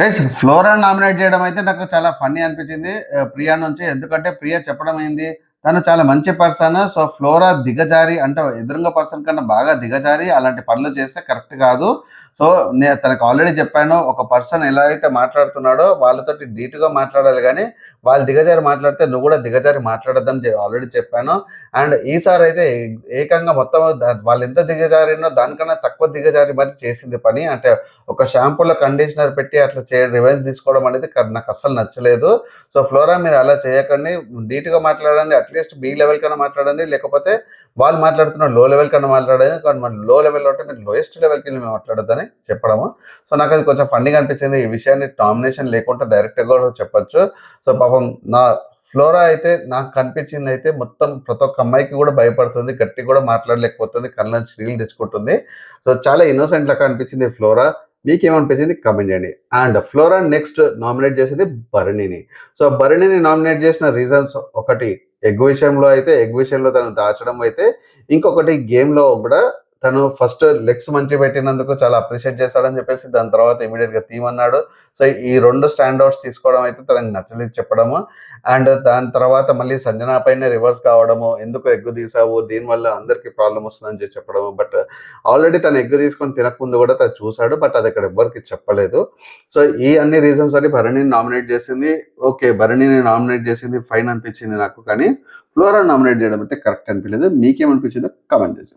Guys flora nominate చేయడం అయితే నాకు చాలా ఫన్నీ అనిపించింది. Uh, ప్రియా నుంచి. ఎందుకంటే ప్రియా చెప్పడం ఏంది? తను చాలా మంచి పర్సన్ సో ఫ్లోరా దిగజారి అంటే ఎదురుగా పర్సన్ కన్నా బాగా దిగజారి. అలాంటి పనులు చేస్తే కరెక్ట్ కాదు. సో నేను తనకు ఆల్రెడీ చెప్పాను ఒక పర్సన్ ఎలా అయితే మాట్లాడుతున్నాడో వాళ్ళతోటి డీటుగా మాట్లాడాలి కానీ వాళ్ళు దిగజారి మాట్లాడితే నువ్వు కూడా దిగజారి మాట్లాడద్దని ఆల్రెడీ చెప్పాను. అండ్ ఈసారి అయితే ఏకంగా మొత్తం వాళ్ళు ఎంత దిగజారినో దానికన్నా తక్కువ దిగజారి మరి చేసింది పని. అంటే ఒక షాంపూలో కండిషనర్ పెట్టి అట్లా చే రివెంజ్ తీసుకోవడం అనేది నాకు అస్సలు నచ్చలేదు. సో ఫ్లోరా మీరు అలా చేయకండి ధీటుగా మాట్లాడండి అట్లీస్ట్ బీ లెవెల్ కన్నా మాట్లాడండి లేకపోతే వాళ్ళు మాట్లాడుతున్నారు లో లెవెల్ కన్నా మాట్లాడేది కానీ మన లో లెవెల్ అంటే మీరు లోయెస్ట్ లెవెల్కి వెళ్ళి మేము మాట్లాడద్దని చెప్పడము. సో నాకు అది కొంచెం ఫండింగ్ అనిపించింది. ఈ విషయాన్ని టామినేషన్ లేకుండా డైరెక్ట్గా కూడా చెప్పొచ్చు. సో పాపం నా ఫ్లోరా అయితే నాకు కనిపించింది అయితే మొత్తం ప్రతి ఒక్క అమ్మాయికి కూడా భయపడుతుంది గట్టి కూడా మాట్లాడలేకపోతుంది కళ్ళ నుంచి నీళ్ళు తెచ్చుకుంటుంది. సో చాలా ఇన్నోసెంట్ లాగా అనిపించింది ఫ్లోరా మీకేమనిపించింది? కమెంట్ చేయండి. అండ్ ఫ్లోరా నెక్స్ట్ నామినేట్ చేసింది భరణిని సో భరణిని నామినేట్ చేసిన రీజన్స్ ఒకటి ఎగ్ విషయంలో అయితే ఎగ్ విషయంలో తను దాచడం అయితే ఇంకొకటి గేమ్లో కూడా తను ఫస్ట్ లెగ్స్ మంచి పెట్టినందుకు చాలా అప్రిషియేట్ చేశాడని చెప్పేసి దాని తర్వాత ఇమీడియట్గా తీయమన్నాడు సో ఈ రెండు స్టాండ్ అవుట్స్ తీసుకోవడం అయితే తనకి నచ్చలేదు చెప్పడము. అండ్ దాని తర్వాత మళ్ళీ సంజన పైన రివర్స్ కావడము ఎందుకు ఎగ్గు తీసావు దీనివల్ల అందరికీ ప్రాబ్లం వస్తుందని చెప్పి చెప్పడము. బట్ ఆల్రెడీ తను ఎగ్గు తీసుకొని తినకముందు కూడా తను చూశాడు బట్ అది ఇక్కడ ఎవ్వరికి చెప్పలేదు. సో ఈ అన్ని రీజన్స్ వల్ల భరణిని నామినేట్ చేసింది. ఓకే భరణిని నామినేట్ చేసింది ఫైన్ అనిపించింది నాకు కానీ ఫ్లోరా నామినేట్ చేయడం అయితే కరెక్ట్ అనిపించలేదు. మీకేమనిపించిందో కమెంట్ చేసి